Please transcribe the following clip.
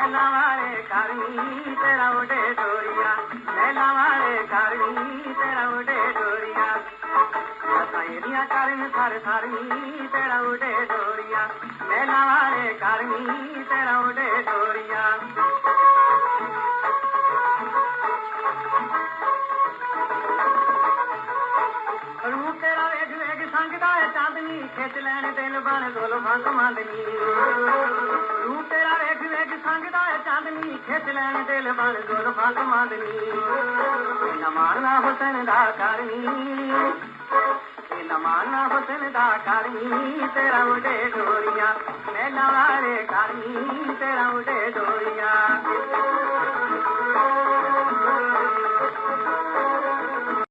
ਮੈਲਾ ਵਾਲੇ ਕਰਨੀ ਤੇਰਾ ਉਡੇ ਡੋਰੀਆ ਮੈਲਾ ਵਾਲੇ ਕਰਨੀ ਤੇਰਾ ਉਡੇ ਡੋਰੀਆ ਸਾਇਰੀਆਂ ਕਰਨ ਸਰ ਸਰਨੀ ਤੇਰਾ ਉਡੇ ਡੋਰੀਆ ਮੈਲਾ ਵਾਲੇ ਕਰਨੀ ਤੇਰਾ ਉਡੇ ਡੋਰੀਆ ਰੂ ਤੇਰਾ ਵੇਖ ਵੇਖ ਸੰਗਦਾ ਏ ਚਾਂਦਨੀ ਖਿੱਚ ਲੈਣ ਦਿਲ ਬਣ ਜ਼ੁਲਫਾਂ ਕਮਾਂਦਨੀ ਰੂ ਤੇਰਾ ਵੇਖ ਵੇਖ चांदनी खेच लैन दिल बन गोल फाक मांदनी। नमाना हुसन दा करनी नमाना हुसन दा करनी तेरा उडे डोरिया, मैं नवारे करनी तेरा उडे डोरिया।